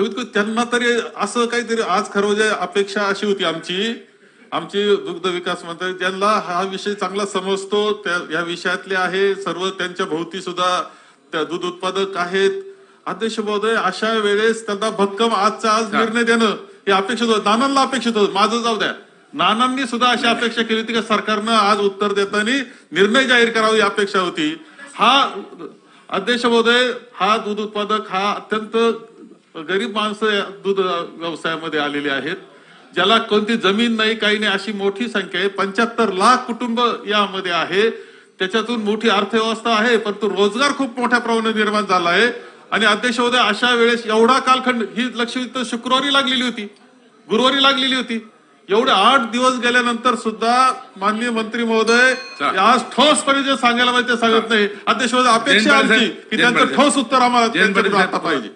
त्यांना तरी असं काहीतरी आज खरं अपेक्षा अशी होती आमची. आमची दुग्ध विकास मंत्री ज्यांना हा विषय चांगला समजतो त्या या विषयातले आहे. सर्व त्यांच्या भोवती सुद्धा त्या दूध उत्पादक आहेत. अध्यक्ष महोदय अशा वेळेस त्यांना भक्कम आजचा आज निर्णय देणं हे अपेक्षित होतं. नानांना अपेक्षित होतं. माझं जाऊ द्या. नानांनी सुद्धा अशी अपेक्षा केली होती की सरकारनं आज उत्तर देताना निर्णय जाहीर करावा ही अपेक्षा होती. हा अध्यक्ष महोदय हा दूध उत्पादक हा अत्यंत गरीब माणसं दूध व्यवसायामध्ये आलेली आहेत ज्याला कोणती जमीन नाही काही नाही अशी मोठी संख्या आहे. पंच्याहत्तर लाख कुटुंब यामध्ये आहे. त्याच्यातून मोठी अर्थव्यवस्था आहे परंतु रोजगार खूप मोठ्या प्रमाणात निर्माण झाला आहे. आणि अध्यक्ष महोदय अशा वेळेस एवढा कालखंड ही लक्ष्मी तर शुक्रवारी लागलेली होती गुरुवारी लागलेली होती. एवढे आठ दिवस गेल्यानंतर सुद्धा माननीय मंत्री महोदय. आज ठोसपणे जे सांगायला पाहिजे ते सांगत नाही. अध्यक्ष अपेक्षा आमची की त्यांचं ठोस उत्तर आम्हाला पाहिजे.